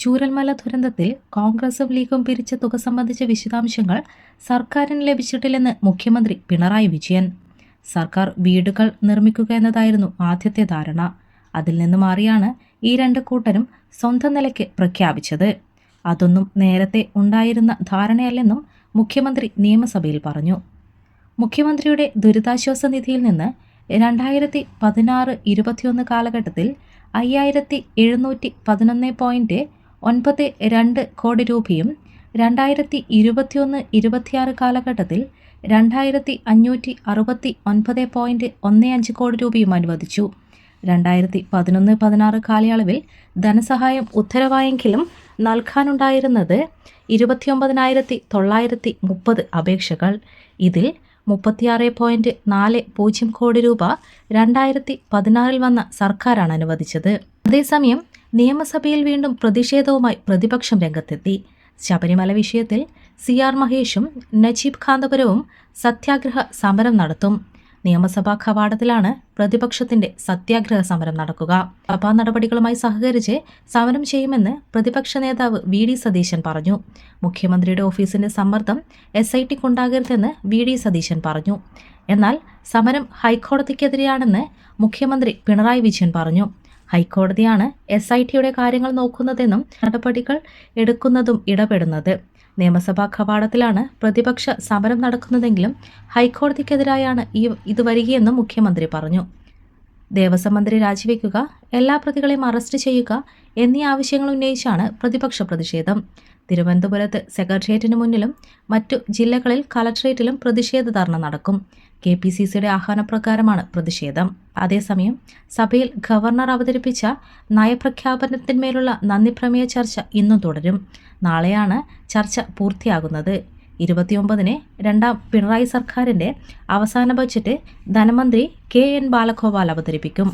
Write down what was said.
ചൂരൽമല ദുരന്തത്തിൽ കോൺഗ്രസും ലീഗും പിരിച്ച തുക സംബന്ധിച്ച വിശദാംശങ്ങൾ സർക്കാരിന് ലഭിച്ചിട്ടില്ലെന്ന് മുഖ്യമന്ത്രി പിണറായി വിജയൻ. സർക്കാർ വീടുകൾ നിർമ്മിക്കുക എന്നതായിരുന്നു ആദ്യത്തെ ധാരണ. അതിൽ നിന്ന് മാറിയാണ് ഈ രണ്ട് കൂട്ടരും സ്വന്തം നിലയ്ക്ക് പ്രഖ്യാപിച്ചത്. അതൊന്നും നേരത്തെ ഉണ്ടായിരുന്ന ധാരണയല്ലെന്നും മുഖ്യമന്ത്രി നിയമസഭയിൽ പറഞ്ഞു. മുഖ്യമന്ത്രിയുടെ ദുരിതാശ്വാസ നിധിയിൽ നിന്ന് രണ്ടായിരത്തി പതിനാറ് ഇരുപത്തിയൊന്ന് കാലഘട്ടത്തിൽ അയ്യായിരത്തി എഴുന്നൂറ്റി പതിനൊന്ന് പോയിന്റ് ഒൻപത് രണ്ട് കോടി രൂപയും രണ്ടായിരത്തി ഇരുപത്തിയൊന്ന് ഇരുപത്തിയാറ് കാലഘട്ടത്തിൽ രണ്ടായിരത്തി അഞ്ഞൂറ്റി അറുപത്തി ഒൻപത് പോയിന്റ് ഒന്ന് അഞ്ച് കോടി രൂപയും അനുവദിച്ചു. രണ്ടായിരത്തി പതിനൊന്ന് പതിനാറ് കാലയളവിൽ ധനസഹായം ഉത്തരവായെങ്കിലും നൽകാനുണ്ടായിരുന്നത് ഇരുപത്തിയൊമ്പതിനായിരത്തി തൊള്ളായിരത്തി മുപ്പത് അപേക്ഷകൾ. ഇതിൽ മുപ്പത്തിയാറ് പോയിന്റ് നാല് പൂജ്യം കോടി രൂപ രണ്ടായിരത്തി പതിനാറിൽ വന്ന സർക്കാരാണ് അനുവദിച്ചത്. അതേസമയം നിയമസഭയിൽ വീണ്ടും പ്രതിഷേധവുമായി പ്രതിപക്ഷം രംഗത്തെത്തി. ശബരിമല വിഷയത്തിൽ സി ആർ മഹേഷും നജീബ് കാന്തപുരവും സത്യാഗ്രഹ സമരം നടത്തും. നിയമസഭാ കവാടത്തിലാണ് പ്രതിപക്ഷത്തിന്റെ സത്യാഗ്രഹ സമരം നടക്കുക. സഭാ നടപടികളുമായി സഹകരിച്ച് സമരം ചെയ്യുമെന്ന് പ്രതിപക്ഷ നേതാവ് വി ഡി സതീശൻ പറഞ്ഞു. മുഖ്യമന്ത്രിയുടെ ഓഫീസിന്റെ സമ്മർദ്ദം എസ് ഐ ടിക്കുണ്ടാകരുതെന്ന് വി ഡി സതീശൻ പറഞ്ഞു. എന്നാൽ സമരം ഹൈക്കോടതിക്കെതിരെയാണെന്ന് മുഖ്യമന്ത്രി പിണറായി വിജയൻ പറഞ്ഞു. ഹൈക്കോടതിയാണ് എസ് ഐ ടിയുടെ കാര്യങ്ങൾ നോക്കുന്നതെന്നും നടപടികൾ എടുക്കുന്നതും ഇടപെടുന്നത്. നിയമസഭാ കവാടത്തിലാണ് പ്രതിപക്ഷ സമരം നടക്കുന്നതെങ്കിലും ഹൈക്കോടതിക്കെതിരായാണ് ഈ ഇത് വരികയെന്നും മുഖ്യമന്ത്രി പറഞ്ഞു. ദേവസ്വം മന്ത്രി രാജിവെക്കുക എല്ലാ പ്രതികളെയും അറസ്റ്റ് ചെയ്യുക എന്നീ ആവശ്യങ്ങൾ ഉന്നയിച്ചാണ് പ്രതിപക്ഷ പ്രതിഷേധം. തിരുവനന്തപുരത്ത് സെക്രട്ടേറിയറ്റിന് മുന്നിലും മറ്റു ജില്ലകളിൽ കളക്ട്രേറ്റിലും പ്രതിഷേധ ധർണ നടക്കും. കെ പി സി സിയുടെ ആഹ്വാനപ്രകാരമാണ് പ്രതിഷേധം. അതേസമയം സഭയിൽ ഗവർണർ അവതരിപ്പിച്ച നയപ്രഖ്യാപനത്തിന്മേലുള്ള നന്ദിപ്രമേയ ചർച്ച ഇന്നും തുടരും. നാളെയാണ് ചർച്ച പൂർത്തിയാകുന്നത്. ഇരുപത്തിയൊമ്പതിന് രണ്ടാം പിണറായി സർക്കാരിന്റെ അവസാന ബജറ്റ് ധനമന്ത്രി കെ എൻ ബാലഗോപാൽ അവതരിപ്പിക്കും.